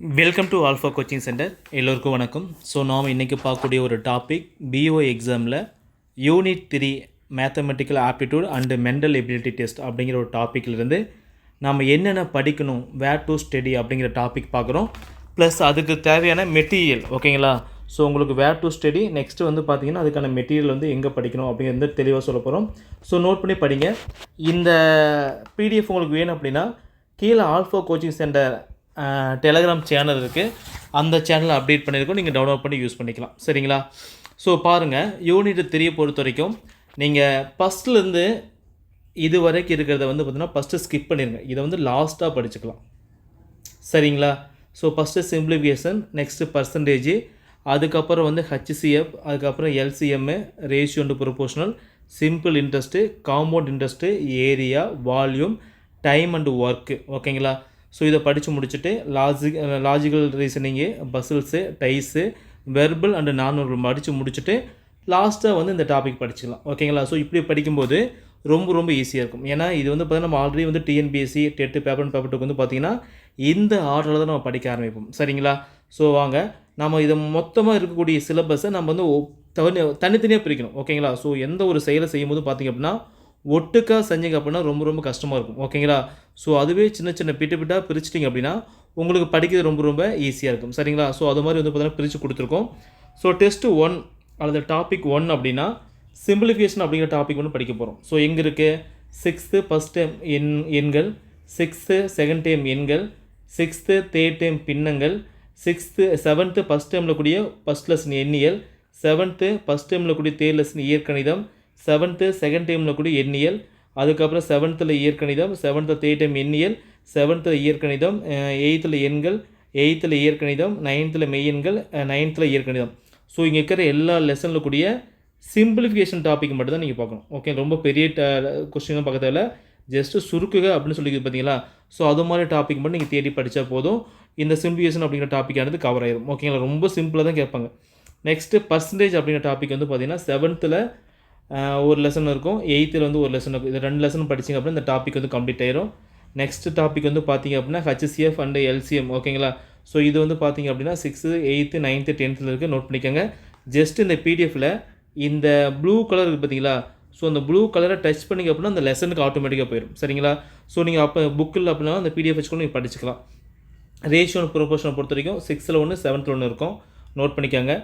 Welcome to Alpha coaching centre எல்லோருக்கும் வணக்கம். So நாம் இன்றைக்கி பார்க்கக்கூடிய ஒரு டாபிக் பிஓ எக்ஸாமில் unit three mathematical aptitude and mental ability test அப்படிங்கிற ஒரு டாப்பிக்லேருந்து நம்ம என்னென்ன படிக்கணும் வேர் டு ஸ்டடி அப்படிங்கிற டாபிக் பார்க்குறோம். ப்ளஸ் அதுக்கு தேவையான மெட்டீரியல் ஓகேங்களா ஸோ உங்களுக்கு வேர் டு ஸ்டடி நெக்ஸ்ட்டு வந்து பார்த்தீங்கன்னா அதுக்கான மெட்டீரியல் வந்து எங்கே படிக்கணும் அப்படிங்கிறது தெளிவாக சொல்ல போகிறோம் ஸோ நோட் பண்ணி படிங்க. இந்த பிடிஎஃப் உங்களுக்கு வேணும் அப்படின்னா கீழே Alpha coaching centre Telegram channel இருக்குது அந்த சேனலை அப்டேட் பண்ணியிருக்கோம் நீங்கள் டவுன்லோட் பண்ணி யூஸ் பண்ணிக்கலாம். சரிங்களா? ஸோ பாருங்கள் யூனிட் த்ரீயை பொறுத்த வரைக்கும் நீங்கள் ஃபஸ்ட்லேருந்து இது வரைக்கும் இருக்கிறத வந்து பார்த்தீங்கன்னா ஃபஸ்ட்டு ஸ்கிப் பண்ணிடுங்க இதை வந்து லாஸ்ட்டாக படிச்சுக்கலாம். சரிங்களா? So first simplification next percentage அதுக்கப்புறம் வந்து ஹச்சிசிஎஃப் அதுக்கப்புறம் LCM ratio and proportional simple interest compound interest area volume time and work ஓகேங்களா ஸோ இதை படித்து முடிச்சுட்டு logic logical reasoning puzzles dice verbal and நான் படித்து முடிச்சுட்டு லாஸ்ட்டாக வந்து இந்த டாபிக் படிச்சுக்கலாம். ஓகேங்களா ஸோ இப்படி படிக்கும்போது ரொம்ப ரொம்ப ஈஸியாக இருக்கும். ஏன்னா இது வந்து பார்த்திங்கன்னா நம்ம ஆல்ரெடி வந்து TNPSC TET paper and paper டூக்கு வந்து பார்த்திங்கன்னா இந்த ஆர்டரில் தான் நம்ம படிக்க ஆரம்பிப்போம். சரிங்களா? ஸோ வாங்க. நம்ம இதை மொத்தமாக இருக்கக்கூடிய சிலபஸை நம்ம வந்து தனி தனித்தனியாக பிரிக்கணும். ஓகேங்களா ஸோ எந்த ஒரு செயலை செய்யும்போது பார்த்திங்க அப்படின்னா ஒட்டுக்காக செஞ்சீங்க அப்படின்னா ரொம்ப ரொம்ப கஷ்டமாக இருக்கும். ஓகேங்களா ஸோ அதுவே சின்ன சின்ன பிட்டு பிட்டாக பிரிச்சிட்டிங்க அப்படின்னா உங்களுக்கு படிக்கிறது ரொம்ப ரொம்ப ஈஸியாக இருக்கும். சரிங்களா? ஸோ அது மாதிரி வந்து பார்த்தீங்கன்னா பிரித்து கொடுத்துருக்கோம். ஸோ டெஸ்ட்டு ஒன் அல்லது டாபிக் ஒன் அப்படின்னா சிம்பிளிஃபிகேஷன் அப்படிங்கிற டாபிக் ஒன்று படிக்க போகிறோம் ஸோ எங்கே இருக்குது சிக்ஸ்த்து ஃபஸ்ட் டைம் எண் எண்கள். சிக்ஸ்த்து செகண்ட் டைம் எண்கள். சிக்ஸ்த்து தேர்ட் டைம் பின்னங்கள். சிக்ஸ்த்து செவன்த்து ஃபஸ்ட் டைமில் கூடிய ஃபஸ்ட் லெசன் எண்ணியல். செவன்த்து ஃபஸ்ட் டைமில் கூடிய தேர்ட் லெசன் இயற்கணிதம். செவன்த்து செகண்ட் டைமில் கூட எண்ணியல். அதுக்கப்புறம் செவன்த்தில் இயற்கணிதம் செவன்த்து தேர்ட் டைம் எண்ணியல் செவன்த்தில் இயற்கணிதம் எயித்தில் எண்கள் எயித்தில் இயற்கணிதம் நைன்த்தில் மெய்யெண்கள் நைன்த்தில் இயற்கணிதம். ஸோ இங்கே இருக்கிற எல்லா லெசனில் கூடிய சிம்பிளிஃபிகேஷன் டாபிக் மட்டும் தான் நீங்கள் பார்க்கணும். ஓகே ரொம்ப பெரிய கொஸ்டின்லாம் பார்க்க தேவையில்ல. ஜஸ்ட்டு சுருக்குக அப்படின்னு சொல்லி பார்த்தீங்களா ஸோ அது மாதிரி டாபிக் மட்டும் நீங்கள் தேடி படித்தா போதும். இந்த சிம்பிளிஃபிகேஷன் அப்படிங்கிற டாப்பிக்கானது கவர் ஆயிடும் ஓகேங்களா ரொம்ப சிம்பிளாக தான் கேட்பாங்க. நெக்ஸ்ட்டு பர்சன்டேஜ் அப்படிங்கிற டாபிக் வந்து பார்த்தீங்கன்னா செவன்த்தில் ஒரு லெசன் இருக்கும். எயித்தில் வந்து ஒரு லெசன் இருக்கும். இது ரெண்டு லெசன் படிச்சிங்க அப்படின்னா இந்த டாபிக் வந்து கம்ப்ளீட் ஆயிரும். நெக்ஸ்ட் டாபிக் வந்து பார்த்தீங்க அப்படின்னா ஹச்சிஎஃப் அண்ட் எல்சிஎம் ஓகேங்களா ஸோ இது வந்து பார்த்திங்க அப்படின்னா சிக்ஸ்த்து எயித்து நைன்த்து டென்த்தில் இருக்குது நோட் பண்ணிக்கோங்க. ஜஸ்ட் இந்த பிடிஎஃப்பில் இந்த ப்ளூ கலர் இருக்குது பார்த்தீங்களா? ஸோ அந்த ப்ளூ கலரை டச் பண்ணிங்க அப்படின்னா அந்த லெசனுக்கு ஆட்டோமேட்டிக்காக போயிடும் சரிங்களா? ஸோ நீங்கள் அப்போ புக்கில் அப்படின்னா அந்த பிடிஎஃப் வச்சுக்கணும் நீங்கள் படிச்சுக்கலாம். ரேஷியோ ப்ரொபோஷனை பொறுத்த வரைக்கும் சிக்ஸில் ஒன்று செவன்த்தில் ஒன்று இருக்கும். நோட் பண்ணிக்கோங்க.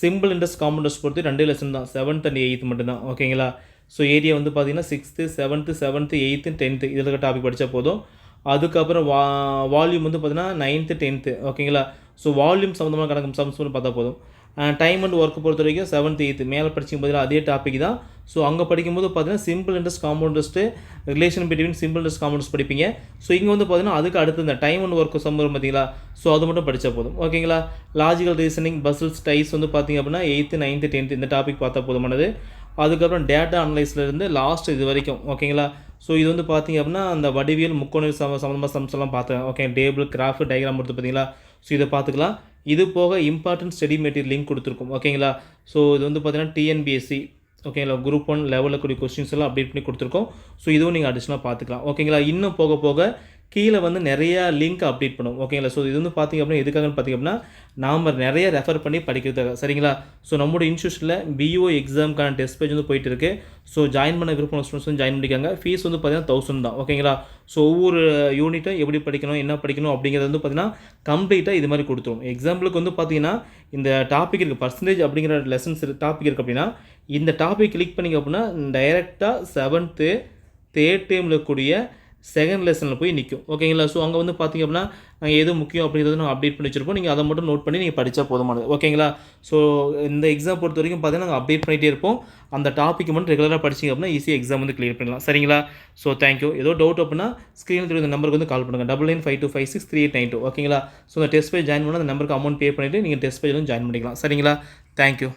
சிம்பிள் இன்ட்ரெஸ்ட் காம்பவுண்டர்ஸ் பொறுத்து ரெண்டு லெசன் தான். செவன்த் அண்ட் எயித்து மட்டும்தான். ஓகேங்களா ஸோ ஏரியா வந்து பார்த்தீங்கன்னா sixth seventh seventh eighth tenth இதில் இருக்க டாபிக் படித்தா போதும். அதுக்கப்புறம் வா வால்யூம் வந்து பார்த்தீங்கன்னா நைன்த்து டென்த்து ஓகேங்களா ஸோ வால்யூம் சம்மந்தமான கணக்கு சம்ஸ் பார்த்தா போதும். டைம் அண்ட் ஒர்க் பொறுத்த வரைக்கும் செவன்த் எயித்து மேலே படிச்சிங்க பார்த்தீங்கன்னா அதே டாபிக் தான் ஸோ அங்கே படிக்கும்போது பார்த்தீங்கன்னா simple interest interest relation between simple interest compound படிப்பீங்க ஸோ இங்கே வந்து பார்த்தீங்கன்னா அதுக்கு அடுத்து இந்த டைம் அண்ட் ஒர்க் சம்பவம் பார்த்தீங்களா ஸோ அது மட்டும் படித்தா போதும் ஓகேங்களா லாஜிக்கல் ரீசனிங் பஸ்ஸில்ஸ் டைஸ் வந்து பார்த்தீங்க அப்படின்னா எயித்து நைன்த்து டென்த்து இந்த டாபிக் பார்த்தா போதுமானது அதுக்கப்புறம் டேட்டா அனலைஸ்லேருந்து லாஸ்ட் இது வரைக்கும் ஓகேங்களா ஸோ இது வந்து பார்த்தீங்க அப்படின்னா அந்த வடிவியல் முக்கோணவியல் சம சம்மந்தமாக சம்ஸ் பார்த்தேன் ஓகே டேபிள் கிராஃப் டயக்ராம் கொடுத்து பார்த்தீங்களா ஸோ இதை பார்த்துக்கலாம் இது போக இம்பார்ட்டன்ட் ஸ்டடி மெட்டீரியல் லிங்க் கொடுத்துருக்கோம். ஓகேங்களா ஸோ இது வந்து பார்த்தீங்கன்னா டிஎன்பிஎஸ்சி ஓகேங்களா குரூப் ஒன் லெவலில் கூடிய கொஸ்டின்ஸ் எல்லாம் அப்டேட் பண்ணி கொடுத்துருக்கோம். ஸோ இதுவும் நீங்கள் அடிஷனலாக பார்த்துக்கலாம். ஓகேங்களா இன்னும் போக போக கீழே வந்து நிறையா லிங்க் அப்டேட் பண்ணுவோம் ஓகேங்களா ஸோ இது வந்து பார்த்திங்க அப்படின்னா எதுக்காகன்னு பார்த்திங்க அப்படின்னா நாம் நிறைய ரெஃபர் பண்ணி படிக்கிறதுக்காக. சரிங்களா? ஸோ நம்மளோட இன்ஸ்டியூஷனில் பிஓ எக்ஸாமுக்கான டெஸ்ட் பேஜ் வந்து போயிட்டு இருக்கு. ஸோ ஜாயின் பண்ண விருப்பம் ஸ்டூடெண்ட்ஸ் வந்து ஜாயின் பண்ணிக்காங்க. ஃபீஸ் வந்து பார்த்தீங்கன்னா தௌசண்ட் தான். ஓகேங்களா ஸோ ஒவ்வொரு uh, யூனிட்டும் எப்படி படிக்கணும் என்ன படிக்கணும் அப்படிங்கிறது வந்து பார்த்திங்கன்னா கம்ப்ளீட்டாக இது மாதிரி கொடுத்துரும். எக்ஸாம்பிளுக்கு வந்து பார்த்தீங்கன்னா இந்த டாபிக் இருக்குது பர்சன்டேஜ் அப்படிங்கிற லெசன்ஸ் டாபிக் இருக்குது அப்படின்னா இந்த டாபிக் கிளிக் பண்ணிங்க அப்படின்னா டைரெக்டாக செவன்த்து தேர்ட் டேமில் கூடிய செகண்ட் லெசனில் போய் நிற்கும் ஓகேங்களா ஸோ அங்கே வந்து பார்த்தீங்க அப்படின்னா நாங்கள் எது முக்கியம் அப்படிங்கிறது நாங்கள் அப்டேட் பண்ணி வச்சிருப்போம். நீங்கள் அதை மட்டும் நோட் பண்ணி நீங்கள் படித்தா போதுமானது. ஓகேங்களா ஸோ இந்த எக்ஸாம் பொறுத்த வரைக்கும் பார்த்தீங்கன்னா நாங்கள் அப்டேட் பண்ணிகிட்டே இருப்போம். அந்த டாப்பிக் மட்டும் ரெகுலராக படிச்சிங்க அப்படின்னா ஈஸியாக எக்ஸாம் வந்து கிளியர் பண்ணலாம் சரிங்களா? ஸோ தேங்க்யூ ஏதோ டவுட் அப்படின்னா ஸ்க்ரீனில் தெரியும் இந்த நம்பருக்கு வந்து கால் பண்ணுங்கள் double nine five two five six three eight nine two ஓகேங்களா ஸோ அந்த டெஸ்ட் பேஜ் ஜாயின் பண்ணால் அந்த நம்பருக்கு அமௌண்ட் பே பண்ணிவிட்டு நீங்கள் டெஸ்ட் பேஜ் வந்து ஜாயின் பண்ணிக்கலாம். சரிங்களா? தேங்க்யூ